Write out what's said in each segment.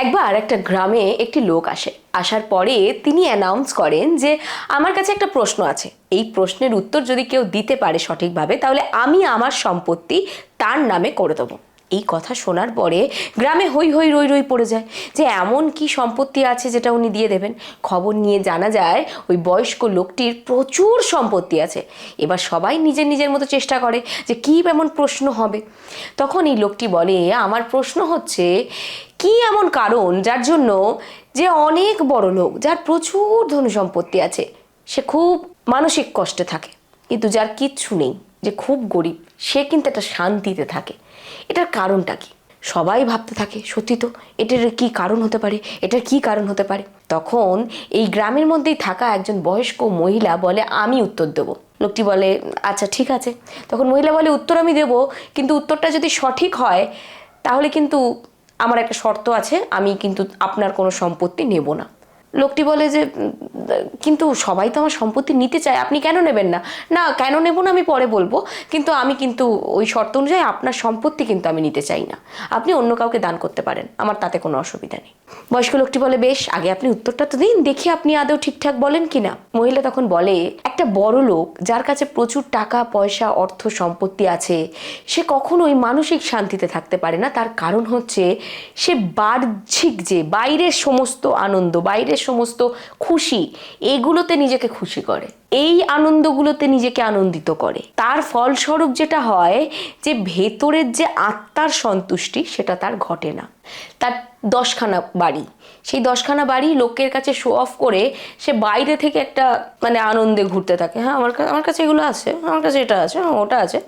একবার একটা গ্রামে একটি লোক আসে। আসার পরে তিনি অ্যানাউন্স করেন যে, আমার কাছে একটা প্রশ্ন আছে। এই প্রশ্নের উত্তর যদি কেউ দিতে পারে সঠিকভাবে, তাহলে আমি আমার সম্পত্তি তার নামে করে দেবো। এই কথা শোনার পরে গ্রামে হই হই রই রই পড়ে যায় যে এমন কি সম্পত্তি আছে যেটা উনি দিয়ে দেবেন। খবর নিয়ে জানা যায় ওই বয়স্ক লোকটির প্রচুর সম্পত্তি আছে। এবার সবাই নিজের নিজের মতো চেষ্টা করে যে কী এমন প্রশ্ন হবে। তখন এই লোকটি বলে, আমার প্রশ্ন হচ্ছে, কি এমন কারণ যার জন্য যে অনেক বড় লোক, যার প্রচুর ধন সম্পত্তি আছে, সে খুব মানসিক কষ্টে থাকে, কিন্তু যার কিচ্ছু নেই? যে খুব গরিব, সে কিন্তু একটা শান্তিতে থাকে। এটার কারণটা কি? সবাই ভাবতে থাকে, সত্যি তো, এটার কি কারণ হতে পারে? এটার কি কারণ হতে পারে? তখন এই গ্রামের মধ্যেই থাকা একজন বয়স্ক মহিলা বলে, আমি উত্তর দেবো। লোকটি বলে আচ্ছা ঠিক আছে। তখন মহিলা বলে, উত্তর আমি দেবো, কিন্তু উত্তরটা যদি সঠিক হয়, তাহলে কিন্তু আমার একটা শর্ত আছে, আমি কিন্তু আপনার কোনো সম্পত্তি নেব না। লোকটি বলে যে, কিন্তু সবাই তো আমার সম্পত্তি নিতে চায়, আপনি কেন নেবেন না? না, কেন নেব না আমি পরে বলব, কিন্তু আমি কিন্তু ওই শর্ত অনুযায়ী আপনার সম্পত্তি কিন্তু আমি নিতে চাই না। আপনি অন্য কাউকে দান করতে পারেন, আমার তাতে কোনো অসুবিধা নেই। বয়স্ক লোকটি বলে, বেশ, আগে আপনি উত্তরটা তো দিন, দেখি আপনি আদৌ ঠিকঠাক বলেন কি না? মহিলা তখন বলে, একটা বড় লোক, যার কাছে প্রচুর টাকা, পয়সা, অর্থ, সম্পত্তি আছে, সে কখনোই মানসিক শান্তিতে থাকতে পারে না। তার কারণ হচ্ছে, সে বাহ্যিক যে, বাইরের সমস্ত আনন্দ, বাইরের সমস্ত খুশি, এগুলোতে নিজেকে খুশি করে। এই আনন্দগুলোতে নিজেকে আনন্দিত করে। তার ফলস্বরূপ যেটা হয়, যে ভেতরের যে আত্মার সন্তুষ্টি, সেটা তার ঘটে না। তার দশখানা বাড়ি। সেই দশখানা বাড়ি লোকের কাছে শো অফ করে সে বাইরে থেকে একটা মানে আনন্দে ঘুরতে থাকে। হ্যাঁ আমার কাছে আমার কাছে এগুলো আছে আমার কাছে এটা আছে হ্যাঁ, ওটা আছে।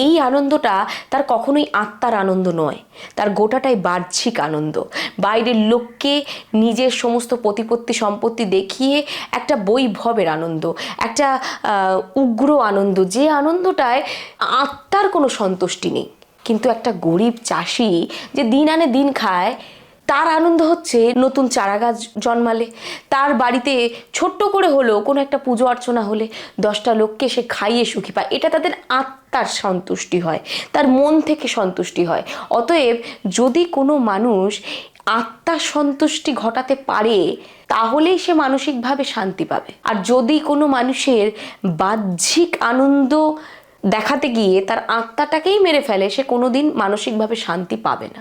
এই আনন্দটা তার কখনোই আত্মার আনন্দ নয়। তার গোটাটাই বাহ্যিক আনন্দ। বাইরের লোককে নিজের সমস্ত প্রতিপত্তি সম্পত্তি দেখিয়ে একটা বৈভবের আনন্দ একটা উগ্র আনন্দ। যে আনন্দটায় আত্মার কোনো সন্তুষ্টি নেই। কিন্তু একটা গরিব চাষি যে দিন আনে দিন খায়, তার আনন্দ হচ্ছে নতুন চারা গাছ জন্মালে। তার বাড়িতে ছোট্ট করে হলেও কোনো একটা পুজো অর্চনা হলে দশটা লোককে সে খাইয়ে সুখী পায়। এটা তাদের আত্মার সন্তুষ্টি হয়, তার মন থেকে সন্তুষ্টি হয়। অতএব যদি কোনো মানুষ আত্মার সন্তুষ্টি ঘটাতে পারে, তাহলেই সে মানসিকভাবে শান্তি পাবে। আর যদি কোনো মানুষের বাহ্যিক আনন্দ দেখাতে গিয়ে তার আত্মাটাকেই মেরে ফেলে সে কোনোদিন মানসিকভাবে শান্তি পাবে না।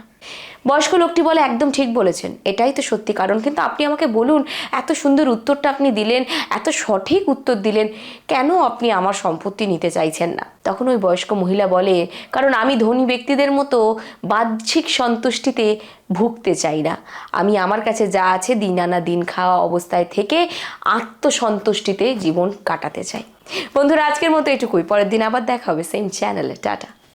বয়স্ক লোকটি বলে, একদম ঠিক বলেছেন। এটাই তো সত্যি কারণ। কিন্তু আপনি আমাকে বলুন, এত সুন্দর উত্তরটা আপনি দিলেন, এত সঠিক উত্তর দিলেন, কেন আপনি আমার সম্পত্তি নিতে চাইছেন না? তখন ওই বয়স্ক মহিলা বলে, কারণ আমি ধনী ব্যক্তিদের মতো বাহ্যিক সন্তুষ্টিতে ভুগতে চাই না। আমি আমার কাছে যা আছে দিন আনা দিন খাওয়া অবস্থায় থেকে আত্মসন্তুষ্টিতে জীবন কাটাতে চাই। বন্ধুরা, আজকের মতো এটুকুই। পরের দিন আবার দেখা হবে সেম চ্যানেলে টাটা।